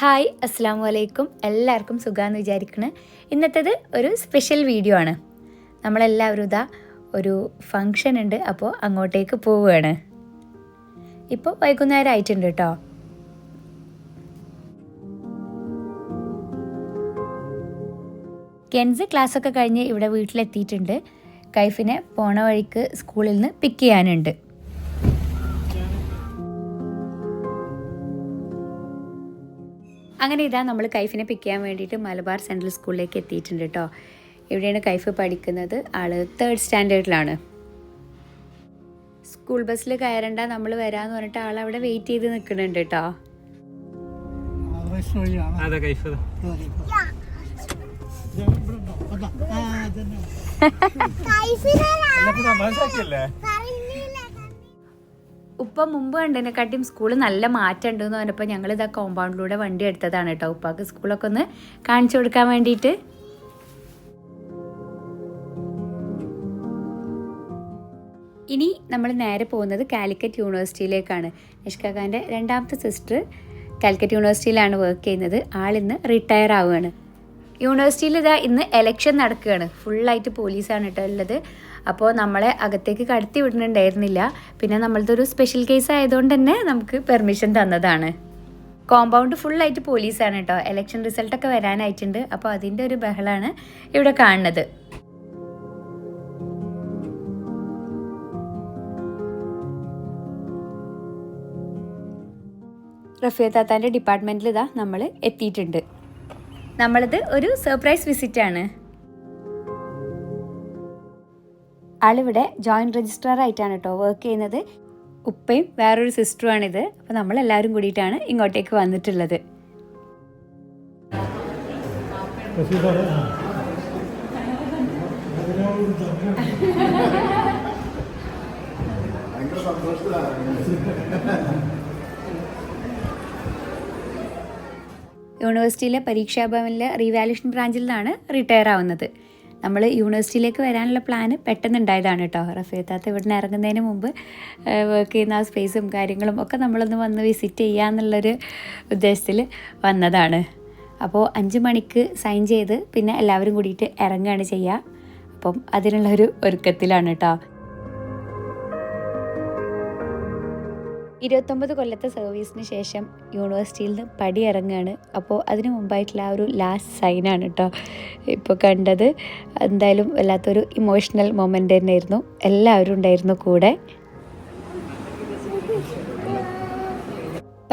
Hi അസ്സാം വലൈക്കും എല്ലാവർക്കും സുഖമെന്ന് വിചാരിക്കണ്. ഇന്നത്തേത് ഒരു സ്പെഷ്യൽ വീഡിയോ ആണ്. നമ്മളെല്ലാവരും ഇതാ ഒരു ഫങ്ഷൻ ഉണ്ട് അപ്പോൾ അങ്ങോട്ടേക്ക് പോവുകയാണ് ഇപ്പോൾ വൈകുന്നേരം ആയിട്ടുണ്ട് കേട്ടോ കെൻസ് ക്ലാസ്സൊക്കെ കഴിഞ്ഞ് ഇവിടെ വീട്ടിലെത്തിയിട്ടുണ്ട്. കൈഫിനെ പോണ വഴിക്ക് സ്കൂളിൽ നിന്ന് പിക്ക് ചെയ്യാനുണ്ട്. അങ്ങനെ ഇതാ നമ്മൾ കൈഫിനെ പിക്ക് ചെയ്യാൻ വേണ്ടിയിട്ട് മലബാർ സെൻട്രൽ സ്കൂളിലേക്ക് എത്തിയിട്ടുണ്ട് കേട്ടോ ഇവിടെയാണ് കൈഫ് പഠിക്കുന്നത്. ആൾ തേർഡ് സ്റ്റാൻഡേർഡിലാണ് സ്കൂൾ ബസ്സിൽ കയറണ്ട നമ്മൾ വരാന്ന് പറഞ്ഞിട്ട് ആൾ അവിടെ വെയിറ്റ് ചെയ്ത് നിൽക്കുന്നുണ്ട് കേട്ടോ അതെ കൈഫ് തമാശാക്കിയല്ലേ ഉപ്പ മുമ്പ് കണ്ടതിനെക്കാട്ടിയും സ്കൂൾ നല്ല മാറ്റം ഉണ്ടെന്ന് പറഞ്ഞപ്പോൾ ഞങ്ങൾ ഇതാ കോമ്പൗണ്ടിലൂടെ വണ്ടി എടുത്തതാണ് കേട്ടോ. ഉപ്പാക്ക് സ്കൂളൊക്കെ ഒന്ന് കാണിച്ചു കൊടുക്കാൻ വേണ്ടിയിട്ട്. ഇനി നമ്മൾ നേരെ പോകുന്നത് കാലിക്കറ്റ് യൂണിവേഴ്സിറ്റിയിലേക്കാണ്. നിഷ്കാന്റെ രണ്ടാമത്തെ സിസ്റ്റർ കാലിക്കറ്റ് യൂണിവേഴ്സിറ്റിയിലാണ് വർക്ക് ചെയ്യുന്നത്. ആളിന്ന് റിട്ടയർ ആവുകയാണ്. യൂണിവേഴ്സിറ്റിയിൽ ഇതാ ഇന്ന് എലക്ഷൻ നടക്കുകയാണ്. ഫുള്ളായിട്ട് പോലീസാണ് കേട്ടോ ഉള്ളത് അപ്പോൾ നമ്മളെ അകത്തേക്ക് കടത്തി വിടുന്നുണ്ടായിരുന്നില്ല പിന്നെ നമ്മളത് ഒരു സ്പെഷ്യൽ കേസ് ആയതുകൊണ്ട് തന്നെ നമുക്ക് പെർമിഷൻ തന്നതാണ്. കോമ്പൗണ്ട് ഫുള്ളായിട്ട് പോലീസാണ് കേട്ടോ എലക്ഷൻ റിസൾട്ടൊക്കെ വരാനായിട്ടുണ്ട്. അപ്പോൾ അതിന്റെ ഒരു ബഹളമാണ് ഇവിടെ കാണുന്നത്. റഫിയ താത്താന്റെ ഡിപ്പാർട്ട്മെന്റിൽ ഇതാ നമ്മൾ എത്തിയിട്ടുണ്ട്. നമ്മളത് ഒരു സർപ്രൈസ് വിസിറ്റ് ആണ്. ആളിവിടെ ജോയിന്റ് രജിസ്ട്രാർ ആയിട്ടാണ് കേട്ടോ വർക്ക് ചെയ്യുന്നത്. ഉപ്പയും വേറൊരു സിസ്റ്ററുമാണിത് അപ്പോൾ നമ്മളെല്ലാവരും കൂടിയിട്ടാണ് ഇങ്ങോട്ടേക്ക് വന്നിട്ടുള്ളത്. യൂണിവേഴ്സിറ്റിയിലെ പരീക്ഷാഭവനിലെ റീവാലുവേഷൻ ബ്രാഞ്ചിൽ നിന്നാണ് റിട്ടയർ ആവുന്നത്. നമ്മൾ യൂണിവേഴ്സിറ്റിയിലേക്ക് വരാനുള്ള പ്ലാന് പെട്ടെന്നുണ്ടായതാണ് കേട്ടോ റഫീത്താത്ത ഇവിടുന്ന് ഇറങ്ങുന്നതിന് മുമ്പ് വർക്ക് ചെയ്യുന്ന ആ സ്പേസും കാര്യങ്ങളും ഒക്കെ നമ്മളൊന്ന് വന്ന് വിസിറ്റ് ചെയ്യാമെന്നുള്ളൊരു ഉദ്ദേശത്തിൽ വന്നതാണ്. അപ്പോൾ അഞ്ച് മണിക്ക് സൈൻ ചെയ്ത് പിന്നെ എല്ലാവരും കൂടിയിട്ട് ഇറങ്ങുകയാണ് ചെയ്യുക അപ്പം അതിനുള്ളൊരു ഒരുക്കത്തിലാണ് കേട്ടോ ഇരുപത്തൊമ്പത് കൊല്ലത്തെ സർവീസിന് ശേഷം യൂണിവേഴ്സിറ്റിയിൽ നിന്ന് പടി ഇറങ്ങുകയാണ് അപ്പോൾ അതിന് മുമ്പായിട്ടുള്ള ആ ഒരു ലാസ്റ്റ് സൈനാണ് കേട്ടോ ഇപ്പോൾ കണ്ടത്. എന്തായാലും വല്ലാത്തൊരു ഇമോഷണൽ മൊമെന്റ് തന്നെയായിരുന്നു. എല്ലാവരും ഉണ്ടായിരുന്നു കൂടെ.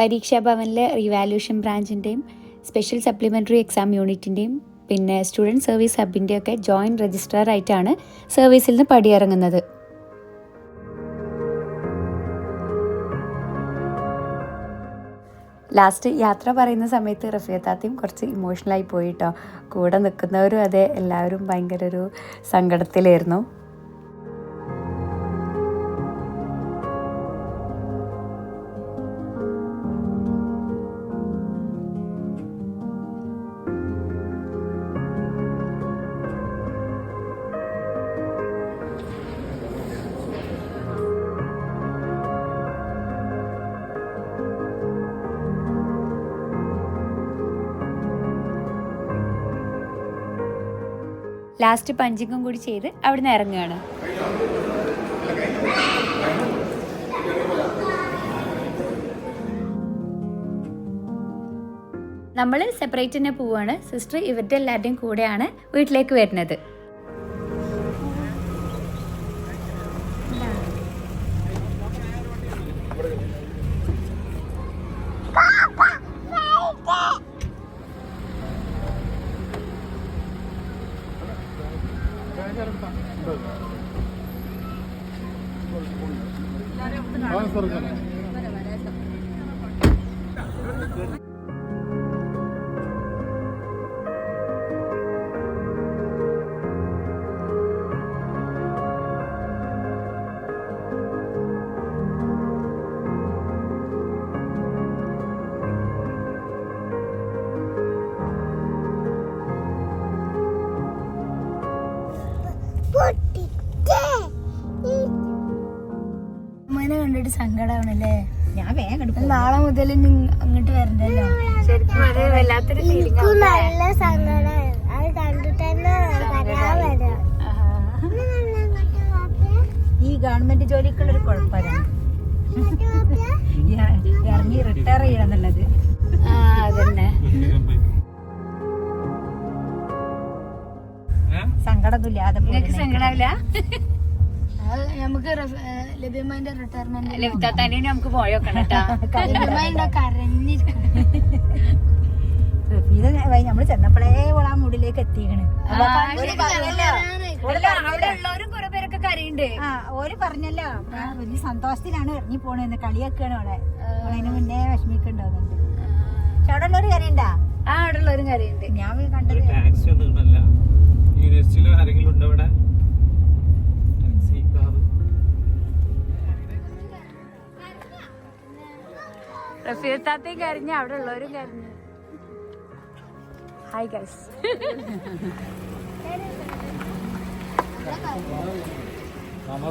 പരീക്ഷാ ഭവനിലെ റിവാല്യൂഷൻ ബ്രാഞ്ചിന്റെയും സ്പെഷ്യൽ സപ്ലിമെന്ററി എക്സാം യൂണിറ്റിന്റെയും പിന്നെ സ്റ്റുഡന്റ് സർവീസ് ഹബിന്റെയൊക്കെ ജോയിന്റ് രജിസ്ട്രാർ ആയിട്ടാണ് സർവീസിൽ നിന്ന് പടിയിറങ്ങുന്നത്. ലാസ്റ്റ് യാത്ര പറയുന്ന സമയത്ത് റഫിയത്താത്തയും കുറച്ച് ഇമോഷണലായി പോയിട്ടോ കൂടെ നിൽക്കുന്നവരും അതെ എല്ലാവരും ഭയങ്കര ഒരു സങ്കടത്തിലായിരുന്നു. ലാസ്റ്റ് പഞ്ചിങ്ങും കൂടി ചെയ്ത് അവിടെ നിന്ന് ഇറങ്ങുകയാണ്. നമ്മൾ സെപ്പറേറ്റ് തന്നെ പോവാണ്. സിസ്റ്റർ ഇവരുടെ എല്ലാവരുടെയും കൂടെയാണ് വീട്ടിലേക്ക് വരുന്നത്. അമ്മേനെ സങ്കടമാണല്ലേ ഞാൻ വേഗം നാളെ മുതൽ അങ്ങോട്ട് വരണ്ടല്ലോ. ശരിക്കും ഒരു നല്ല അത് കണ്ടിട്ട് തന്നെ ഈ ഗവൺമെന്റ് ജോലിക്കുള്ളൊരു കുഴപ്പമില്ല. ഇറങ്ങി റിട്ടയർ ചെയ്യണമെന്നുള്ളത് ആ അതന്നെ. സങ്കടമൊന്നുമില്ല അതൊക്കെ സങ്കടാവില്ല? നമുക്ക് റിട്ടയർമെന്റ് ലഭിത്താത്താനെ നമുക്ക് പോയോക്കണം ഇത് നമ്മൾ ചെന്നപ്പോഴേ ഓളാ മുടിലേക്ക് എത്തിക്കണ്. ഓര് പറഞ്ഞല്ലോ. അവിടെ ഉള്ളവരും കുറെ പേരൊക്കെ കരയുണ്ട്. ആ ഓൽ പറഞ്ഞല്ലോ. വലിയ സന്തോഷത്തിലാണ് ഇറങ്ങി പോണെന്ന്. കളിയാക്കാണ് അവിടെ. അതിന് മുന്നേ വിഷമിക്കുണ്ടോന്നുണ്ട് പക്ഷെ അവിടെ ഉള്ളൊരു കരയുണ്ടാ ആ അവിടെ ഉള്ളവരും കരയുണ്ട് ഞാൻ കണ്ടത് ആരെങ്കിലും ഉണ്ടോ ഇവിടെ റഫീത്താത്തയും കരഞ്ഞു അവിടെ ഉള്ളവരും കരഞ്ഞു. ഹായ് ഗൈസ് മാമാ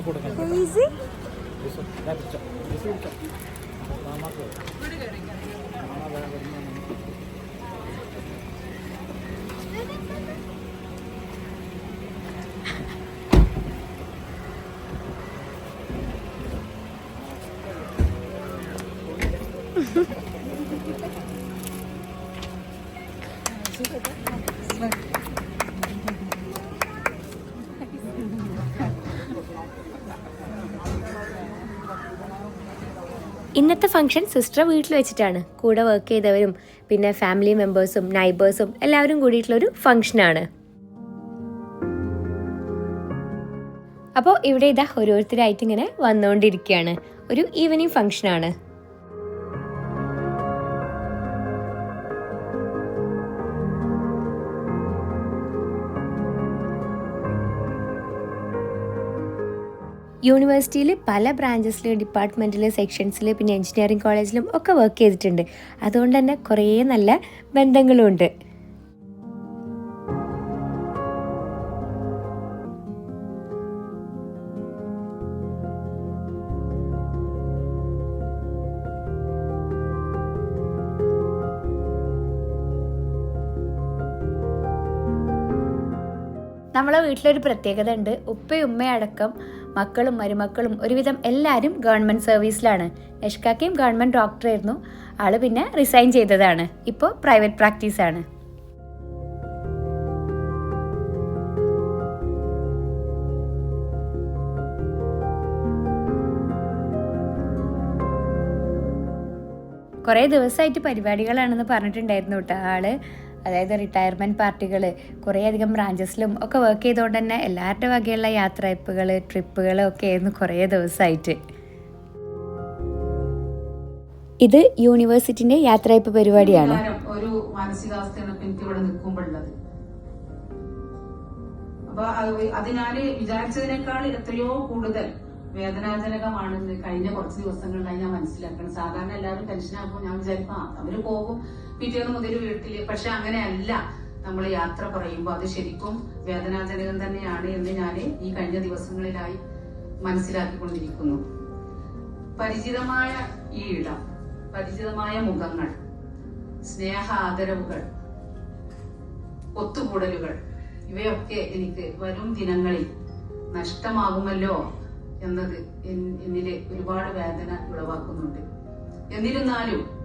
ഇന്നത്തെ ഫംഗ്ഷൻ സിസ്റ്റർ വീട്ടിൽ വെച്ചിട്ടാണ്. കൂടെ വർക്ക് ചെയ്തവരും പിന്നെ ഫാമിലി മെമ്പേഴ്സും നൈബേഴ്സും എല്ലാവരും കൂടിയിട്ടുള്ള ഒരു ഫംഗ്ഷനാണ് അപ്പോൾ ഇവിടെ ഇതാ ഓരോരുത്തരായിട്ട് ഇങ്ങനെ വന്നുകൊണ്ടിരിക്കുകയാണ് ഒരു ഈവനിങ് ഫംഗ്ഷനാണ് യൂണിവേഴ്സിറ്റിയിൽ പല ബ്രാഞ്ചസിൽ ഡിപ്പാർട്ട്മെന്റിൽ സെക്ഷൻസിൽ പിന്നെ എഞ്ചിനീയറിംഗ് കോളേജിലും ഒക്കെ വർക്ക് ചെയ്തിട്ടുണ്ട്. അതുകൊണ്ട് തന്നെ കുറേ നല്ല ബന്ധങ്ങളുമുണ്ട് നമ്മളെ വീട്ടിലൊരു പ്രത്യേകത ഉണ്ട് ഉപ്പയും ഉമ്മയടക്കം മക്കളും മരുമക്കളും ഒരുവിധം എല്ലാവരും ഗവൺമെന്റ് സർവീസിലാണ്. യഷ്കാക്കയും ഗവൺമെന്റ് ഡോക്ടറായിരുന്നു ആൾ പിന്നെ റിസൈൻ ചെയ്തതാണ്. ഇപ്പോൾ പ്രൈവറ്റ് പ്രാക്ടീസാണ് കുറേ ദിവസമായിട്ട് പരിപാടികളാണെന്ന് പറഞ്ഞിട്ടുണ്ടായിരുന്നു കേട്ടോ ആൾ. അതായത് റിട്ടയർമെന്റ് പാർട്ടികൾ കുറേയധികം ബ്രാഞ്ചസിലും ഒക്കെ വർക്ക് ചെയ്തുകൊണ്ട് തന്നെ എല്ലാവരുടെ വകയുള്ള യാത്രയപ്പുകൾ ട്രിപ്പുകൾ ഒക്കെ ആയിരുന്നു കുറേ ദിവസമായിട്ട് ഇത് യൂണിവേഴ്സിറ്റിന്റെ യാത്രയപ്പ് പരിപാടിയാണ്. ഒരു മാനസികാവസ്ഥയാണ് എനിക്ക് അപ്പൊ അത് ഞാൻ വിചാരിച്ചതിനേക്കാൾ എത്രയോ കൂടുതൽ വേദനാജനകമാണെന്ന് കഴിഞ്ഞ കുറച്ച് ദിവസങ്ങളിലായി ഞാൻ മനസ്സിലാക്കണം. സാധാരണ എല്ലാവരും ടെൻഷനാകുമ്പോൾ ഞാൻ വിചാരിക്കും അവർ പോകും പിറ്റേന്ന് മുതൽ വീട്ടിൽ. പക്ഷെ അങ്ങനെയല്ല. നമ്മൾ യാത്ര പറയുമ്പോൾ അത് ശരിക്കും വേദനാജനകം തന്നെയാണ് എന്ന് ഞാൻ ഈ കഴിഞ്ഞ ദിവസങ്ങളിലായി മനസ്സിലാക്കിക്കൊണ്ടിരിക്കുന്നു. പരിചിതമായ ഈ ഇടം പരിചിതമായ മുഖങ്ങൾ സ്നേഹ ആദരവുകൾ ഒത്തുകൂടലുകൾ ഇവയൊക്കെ എനിക്ക് വരും ദിനങ്ങളിൽ നഷ്ടമാകുമല്ലോ എന്നത് എന്നിലെ ഒരുപാട് വേദന ഉളവാക്കുന്നുണ്ട്. എന്നിരുന്നാലും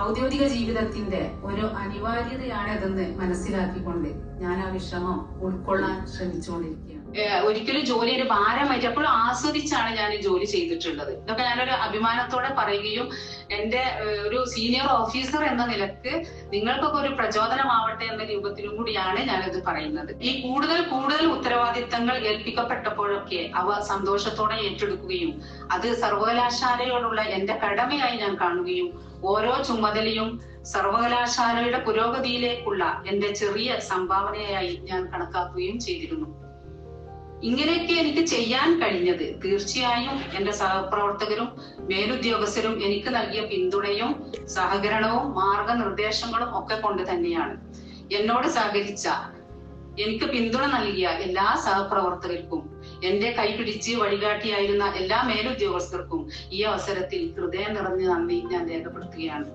ഔദ്യോഗിക ജീവിതത്തിന്റെ ഒരു അനിവാര്യതയാണിതെന്ന് മനസ്സിലാക്കിക്കൊണ്ട് ഞാൻ ആ വിഷമം ഉൾക്കൊള്ളാൻ ശ്രമിച്ചുകൊണ്ടിരിക്കുകയാണ്. ഏഹ് ഒരിക്കലും ജോലി ഒരു ഭാരമായിട്ട് എപ്പോഴും ആസ്വദിച്ചാണ് ഞാൻ ജോലി ചെയ്തിട്ടുള്ളത്. ഇതൊക്കെ ഞാനൊരു അഭിമാനത്തോടെ പറയുകയും എന്റെ ഒരു സീനിയർ ഓഫീസർ എന്ന നിലയ്ക്ക് നിങ്ങൾക്കൊക്കെ ഒരു പ്രചോദനമാവട്ടെ എന്ന രൂപത്തിലും കൂടിയാണ് ഞാനിത് പറയുന്നത്. ഈ കൂടുതൽ കൂടുതൽ ഉത്തരവാദിത്തങ്ങൾ ഏൽപ്പിക്കപ്പെട്ടപ്പോഴൊക്കെ അവ സന്തോഷത്തോടെ ഏറ്റെടുക്കുകയും അത് സർവകലാശാലയോടുള്ള എന്റെ കടമയായി ഞാൻ കാണുകയും ഓരോ ചുമതലയും സർവകലാശാലയുടെ പുരോഗതിയിലേക്കുള്ള എന്റെ ചെറിയ സംഭാവനയായി ഞാൻ കണക്കാക്കുകയും ചെയ്തിരുന്നു. ഇങ്ങനെയൊക്കെ എനിക്ക് ചെയ്യാൻ കഴിഞ്ഞത്. തീർച്ചയായും എന്റെ സഹപ്രവർത്തകരും മേലുദ്യോഗസ്ഥരും എനിക്ക് നൽകിയ പിന്തുണയും സഹകരണവും മാർഗനിർദ്ദേശങ്ങളും ഒക്കെ കൊണ്ട് തന്നെയാണ്. എന്നോട് സഹകരിച്ച എനിക്ക് പിന്തുണ നൽകിയ എല്ലാ സഹപ്രവർത്തകർക്കും എന്റെ കൈപിടിച്ച് വഴികാട്ടിയായിരുന്ന എല്ലാ മേലുദ്യോഗസ്ഥർക്കും ഈ അവസരത്തിൽ ഹൃദയം നിറഞ്ഞ നന്ദി ഞാൻ രേഖപ്പെടുത്തുകയാണ്.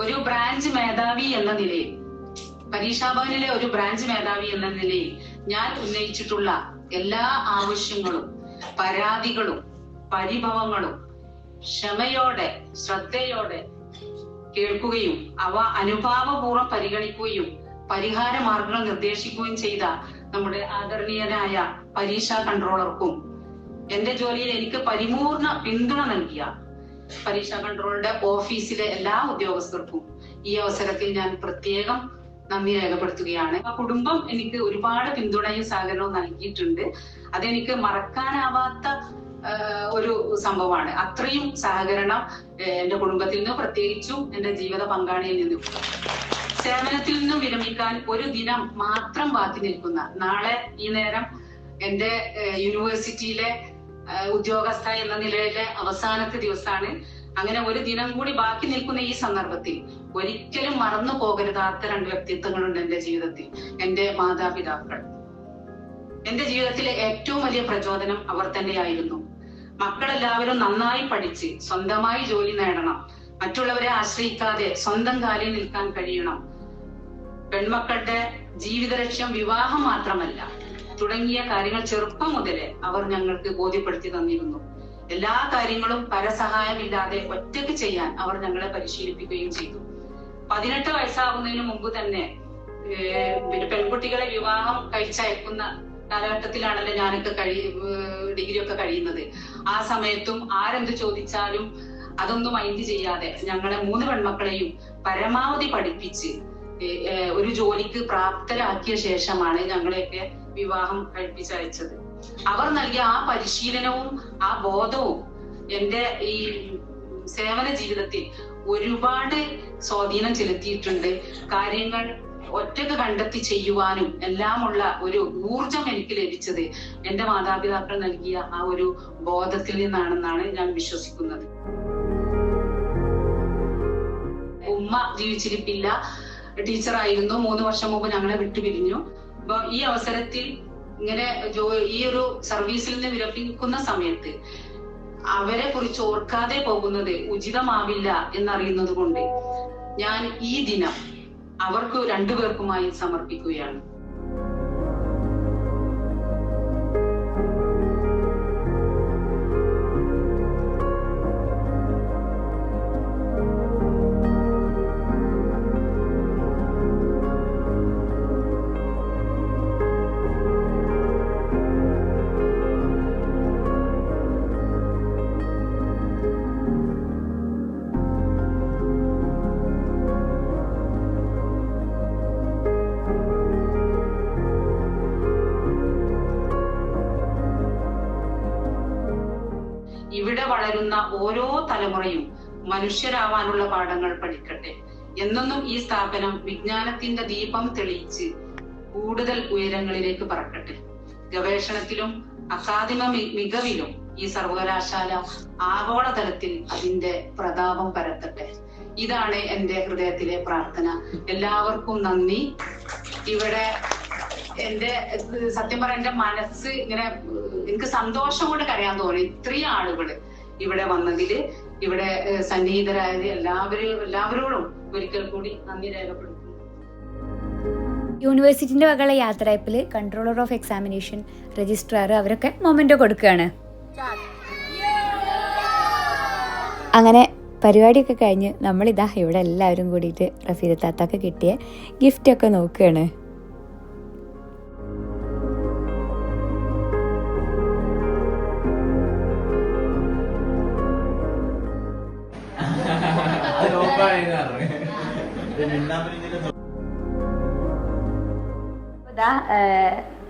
ഒരു ബ്രാഞ്ച് മേധാവി എന്ന നിലയിൽ പരീക്ഷാഭവനിലെ ഒരു ബ്രാഞ്ച് മേധാവി എന്ന നിലയിൽ ഞാൻ ഉന്നയിച്ചിട്ടുള്ള എല്ലാ ആവശ്യങ്ങളും പരാതികളും പരിഭവങ്ങളും ക്ഷമയോടെ ശ്രദ്ധയോടെ കേൾക്കുകയും അവ അനുഭാവപൂർവം പരിഗണിക്കുകയും പരിഹാര മാർഗങ്ങൾ നിർദ്ദേശിക്കുകയും ചെയ്ത നമ്മുടെ ആദരണീയനായ പരീക്ഷാ കൺട്രോളർക്കും എന്റെ ജോലിയിൽ എനിക്ക് പരിപൂർണ പിന്തുണ നൽകിയ പരീക്ഷാ കൺട്രോളറുടെ ഓഫീസിലെ എല്ലാ ഉദ്യോഗസ്ഥർക്കും ഈ അവസരത്തിൽ ഞാൻ പ്രത്യേകം നന്ദി രേഖപ്പെടുത്തുകയാണ്. ആ കുടുംബം എനിക്ക് ഒരുപാട് പിന്തുണയും സഹകരണവും നൽകിയിട്ടുണ്ട്. അതെനിക്ക് മറക്കാനാവാത്ത ഒരു സംഭവമാണ്. അത്രയും സഹകരണം എന്റെ കുടുംബത്തിൽ നിന്നും പ്രത്യേകിച്ചും എന്റെ ജീവിത പങ്കാളിയിൽ നിന്നും. സേവനത്തിൽ നിന്നും വിരമിക്കാൻ ഒരു ദിനം മാത്രം ബാക്കി നിൽക്കുന്ന നാളെ ഈ നേരം എന്റെ യൂണിവേഴ്സിറ്റിയിലെ ഉദ്യോഗസ്ഥ എന്ന നിലയിലെ അവസാനത്തെ ദിവസമാണ്. അങ്ങനെ ഒരു ദിനം കൂടി ബാക്കി നിൽക്കുന്ന ഈ സന്ദർഭത്തിൽ ഒരിക്കലും മറന്നു പോകരുതാത്ത രണ്ട് വ്യക്തിത്വങ്ങളുണ്ട് എന്റെ ജീവിതത്തിൽ. എന്റെ മാതാപിതാക്കൾ. എന്റെ ജീവിതത്തിലെ ഏറ്റവും വലിയ പ്രചോദനം അവർ തന്നെയായിരുന്നു. മക്കളെല്ലാവരും നന്നായി പഠിച്ച് സ്വന്തമായി ജോലി നേടണം. മറ്റുള്ളവരെ ആശ്രയിക്കാതെ സ്വന്തം കാലിൽ നിൽക്കാൻ കഴിയണം. പെൺമക്കളുടെ ജീവിത ലക്ഷ്യം വിവാഹം മാത്രമല്ല തുടങ്ങിയ കാര്യങ്ങൾ ചെറുപ്പം മുതലേ അവർ ഞങ്ങൾക്ക് ബോധ്യപ്പെടുത്തി തന്നിരുന്നു. എല്ലാ കാര്യങ്ങളും പരസഹായമില്ലാതെ ഒറ്റയ്ക്ക് ചെയ്യാൻ അവർ ഞങ്ങളെ പരിശീലിപ്പിക്കുകയും ചെയ്തു. പതിനെട്ട് വയസ്സാകുന്നതിന് മുമ്പ് തന്നെ പിന്നെ പെൺകുട്ടികളെ വിവാഹം കഴിച്ചയക്കുന്ന കാലഘട്ടത്തിലാണല്ലോ ഞാനൊക്കെ കഴി ഡിഗ്രി ഒക്കെ കഴിയുന്നത്. ആ സമയത്തും ആരെന്ത് ചോദിച്ചാലും അതൊന്നും മൈൻഡ് ചെയ്യാതെ ഞങ്ങളെ മൂന്ന് പെൺമക്കളെയും പരമാവധി പഠിപ്പിച്ച് ഒരു ജോലിക്ക് പ്രാപ്തരാക്കിയ ശേഷമാണ് ഞങ്ങളെയൊക്കെ വിവാഹം കഴിപ്പിച്ചയച്ചത്. അവർ നൽകിയ ആ പരിശീലനവും ആ ബോധവും എന്റെ ഈ സേവന ജീവിതത്തിൽ ഒരുപാട് സ്വാധീനം ചെലുത്തിയിട്ടുണ്ട്. കാര്യങ്ങൾ ഒറ്റയ്ക്ക് കണ്ടെത്തി ചെയ്യുവാനും എല്ലാമുള്ള ഒരു ഊർജം എനിക്ക് ലഭിച്ചത് എന്റെ മാതാപിതാക്കൾ നൽകിയ ആ ഒരു ബോധത്തിൽ നിന്നാണെന്നാണ് ഞാൻ വിശ്വസിക്കുന്നത്. ഉമ്മ ജീവിച്ചിരിപ്പില്ല. ടീച്ചറായിരുന്നു. മൂന്ന് വർഷം മുമ്പ് ഞങ്ങളെ വിട്ടുപിരിഞ്ഞു. അപ്പൊ ഈ അവസരത്തിൽ ഇങ്ങനെ ഈ ഒരു സർവീസിൽ നിന്ന് വിരമിക്കുന്ന സമയത്ത് അവരെ കുറിച്ച് ഓർക്കാതെ പോകുന്നത് ഉചിതമാവില്ല എന്നറിയുന്നത് കൊണ്ട് ഞാൻ ഈ ദിനം അവർക്ക് രണ്ടുപേർക്കുമായി സമർപ്പിക്കുകയാണ്. ഇവിടെ വളരുന്ന ഓരോ തലമുറയും മനുഷ്യരാവാനുള്ള പാഠങ്ങൾ പഠിക്കട്ടെ. എന്നൊന്നും ഈ സ്ഥാപനം വിജ്ഞാനത്തിന്റെ ദീപം തെളിയിച്ച് കൂടുതൽ ഉയരങ്ങളിലേക്ക് പറക്കട്ടെ. ഗവേഷണത്തിലും അസാധ്യമ മികവിലും ഈ സർവകലാശാല ആഗോളതലത്തിൽ അതിന്റെ പ്രതാപം പരത്തട്ടെ. ഇതാണ് എന്റെ ഹൃദയത്തിലെ പ്രാർത്ഥന. എല്ലാവർക്കും നന്ദി. ഇവിടെ എന്റെ സത്യം പറഞ്ഞ എന്റെ മനസ്സ് ഇങ്ങനെ എനിക്ക് സന്തോഷം കൊണ്ട് കരയാൻ തോന്നി. ഇത്രയും ആളുകൾ. ഇവിടെ വന്നതിൽ ഇവിടെ സന്നിഹിതരായത് എല്ലാവരും എല്ലാവരോടും ഒരിക്കൽ കൂടി നന്ദി രേഖപ്പെടുത്തുന്നു. യൂണിവേഴ്സിറ്റിന്റെ വകയുള്ള യാത്രയപ്പിൽ കൺട്രോളർ ഓഫ് എക്സാമിനേഷൻ രജിസ്ട്രാർ അവരൊക്കെ മൊമെന്റോ കൊടുക്കുകയാണ്. അങ്ങനെ പരിപാടിയൊക്കെ കഴിഞ്ഞ് നമ്മളിതാ ഇവിടെ എല്ലാവരും കൂടിയിട്ട് റഫീദ് താത്താക്ക് കിട്ടിയ ഗിഫ്റ്റൊക്കെ നോക്കുകയാണ്.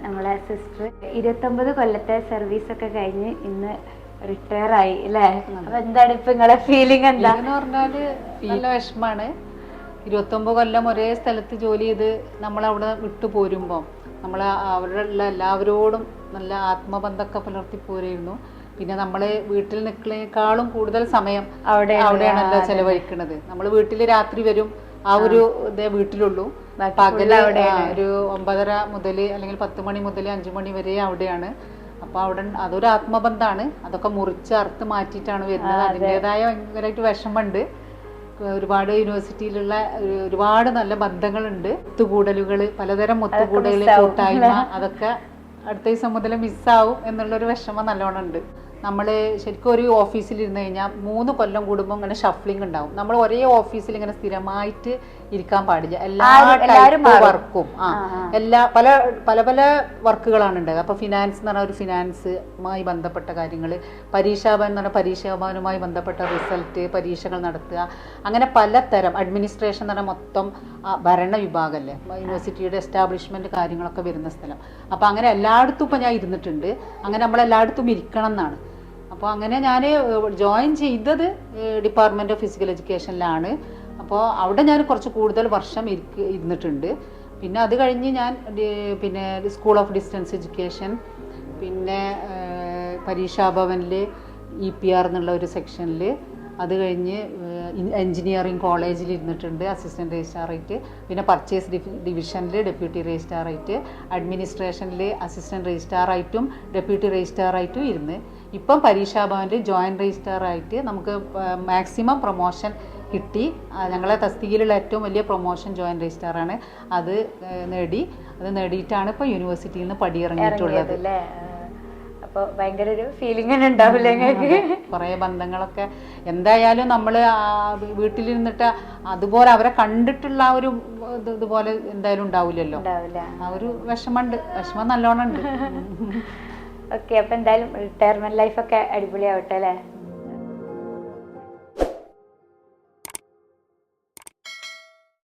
നമ്മളെ സിസ്റ്റർ ഇരുപത്തൊമ്പത് കൊല്ലത്തെ സർവീസ് ഒക്കെ കഴിഞ്ഞ് ഇന്ന് റിട്ടയർ ആയി അല്ലേ? അപ്പൊ എന്താണ് ഇപ്പൊ നിങ്ങളെ ഫീലിംഗ് എന്താ? എന്ന് പറഞ്ഞാൽ നല്ല വിഷമാണ്. ഇരുപത്തൊമ്പത് കൊല്ലം ഒരേ സ്ഥലത്ത് ജോലി ചെയ്ത് നമ്മളവിടെ വിട്ടു പോരുമ്പോൾ നമ്മൾ അവരുടെ എല്ലാവരോടും നല്ല ആത്മബന്ധമൊക്കെ പുലർത്തി പോരായിരുന്നു പിന്നെ നമ്മൾ വീട്ടിൽ നിൽക്കുന്നതിനേക്കാളും കൂടുതൽ സമയം അവിടെ അവിടെയാണല്ലോ ചെലവഴിക്കുന്നത് നമ്മൾ വീട്ടിൽ രാത്രി വരും ആ ഒരു ഇതേ വീട്ടിലുള്ളൂ. പകൽ ഒരു ഒമ്പതര മുതൽ അല്ലെങ്കിൽ പത്ത് മണി മുതൽ അഞ്ചു മണി വരെ അവിടെയാണ്. അപ്പൊ അവിടെ അതൊരു ആത്മബന്ധമാണ് അതൊക്കെ മുറിച്ച് അറുത്ത് മാറ്റിയിട്ടാണ് വരുന്നത്. അതിന്റെതായ ഭയങ്കരമായിട്ട് വിഷമമുണ്ട്. ഒരുപാട് യൂണിവേഴ്സിറ്റിയിലുള്ള ഒരുപാട് നല്ല ബന്ധങ്ങളുണ്ട്. ഒത്തുകൂടലുകൾ പലതരം ഒത്തുകൂടലുകൾ കൂട്ടായ്മ അതൊക്കെ അടുത്ത ദിവസം മുതൽ മിസ്സാവും എന്നുള്ളൊരു വിഷമം നല്ലോണം ഉണ്ട്. നമ്മൾ ശരിക്കും ഒരു ഓഫീസിൽ ഇരുന്ന് കഴിഞ്ഞാൽ മൂന്ന് കൊല്ലം കൂടുമ്പോൾ ഇങ്ങനെ ഷഫ്ലിംഗ് ഉണ്ടാവും. നമ്മൾ ഒരേ ഓഫീസിൽ ഇങ്ങനെ സ്ഥിരമായിട്ട് ഇരിക്കാൻ പാടില്ല. എല്ലാ ടൈപ്പ് വർക്കും ആ. എല്ലാ പല പല പല വർക്കുകളാണ് ഉണ്ടായത് അപ്പോൾ ഫിനാൻസ് എന്ന് പറഞ്ഞാൽ ഒരു ഫിനാൻസുമായി ബന്ധപ്പെട്ട കാര്യങ്ങൾ പരീക്ഷാഭവൻ എന്ന് പറഞ്ഞാൽ പരീക്ഷാഭവനുമായി ബന്ധപ്പെട്ട റിസൾട്ട് പരീക്ഷകൾ നടത്തുക. അങ്ങനെ പലതരം അഡ്മിനിസ്ട്രേഷൻ എന്ന് പറഞ്ഞാൽ മൊത്തം ഭരണ വിഭാഗമല്ലേ യൂണിവേഴ്സിറ്റിയുടെ എസ്റ്റാബ്ലിഷ്മെന്റ് കാര്യങ്ങളൊക്കെ വരുന്ന സ്ഥലം. അപ്പോൾ അങ്ങനെ എല്ലായിടത്തും ഇപ്പോൾ ഞാൻ ഇരുന്നിട്ടുണ്ട്. അങ്ങനെ നമ്മൾ നമ്മളെല്ലായിടത്തും ഇരിക്കണം എന്നാണ്. അപ്പോൾ അങ്ങനെ ഞാൻ ജോയിൻ ചെയ്തത് ഡിപ്പാർട്ട്മെന്റ് ഓഫ് ഫിസിക്കൽ എഡ്യൂക്കേഷനിലാണ് അപ്പോൾ അവിടെ ഞാൻ കുറച്ച് കൂടുതൽ വർഷം ഇരിക്ക ഇരുന്നിട്ടുണ്ട്. പിന്നെ അത് കഴിഞ്ഞ് ഞാൻ പിന്നെ സ്കൂൾ ഓഫ് ഡിസ്റ്റൻസ് എഡ്യൂക്കേഷൻ പിന്നെ പരീക്ഷാഭവനിൽ ഇ പി ആർ എന്നുള്ള ഒരു സെക്ഷനിൽ അത് കഴിഞ്ഞ് എൻജിനീയറിംഗ് കോളേജിൽ ഇരുന്നിട്ടുണ്ട് അസിസ്റ്റന്റ് രജിസ്ട്രാറായിട്ട്. പിന്നെ പർച്ചേസ് ഡിവിഷനിൽ ഡെപ്യൂട്ടി രജിസ്ട്രാറായിട്ട്. അഡ്മിനിസ്ട്രേഷനിൽ അസിസ്റ്റന്റ് രജിസ്ട്രാറായിട്ടും ഡെപ്യൂട്ടി രജിസ്ട്രാറായിട്ടും ഇരുന്ന്. ഇപ്പം പരീക്ഷാഭവനിൽ ജോയിന്റ് രജിസ്ട്രാറായിട്ട് നമുക്ക് മാക്സിമം പ്രൊമോഷൻ കിട്ടി. ഞങ്ങളെ തസ്തികയിലുള്ള ഏറ്റവും വലിയ പ്രൊമോഷൻ ജോയിന്റ് രജിസ്ട്രാറാണ് അത് നേടി. അത് നേടിയിട്ടാണ് ഇപ്പോൾ യൂണിവേഴ്സിറ്റിയിൽ നിന്ന് പടിയിറങ്ങിയിട്ടുള്ളത്. അപ്പോൾ ഭയങ്കര ഒരു ഫീലിംഗ് തന്നെ ഉണ്ടാവില്ലേ കുറേ ബന്ധങ്ങളൊക്കെ. എന്തായാലും നമ്മൾ വീട്ടിലിരുന്നിട്ട് അതുപോലെ അവരെ കണ്ടിട്ടുള്ള ആ ഒരു ഇതുപോലെ എന്തായാലും ഉണ്ടാവില്ലല്ലോ. ഉണ്ടാവില്ല. ആ ഒരു വിഷമമുണ്ട് വിഷമം നല്ലോണം ഉണ്ട്. ഓക്കെ അപ്പൊ എന്തായാലും റിട്ടയർമെന്റ് ലൈഫ് ഒക്കെ അടിപൊളിയാവട്ടെ അല്ലേ?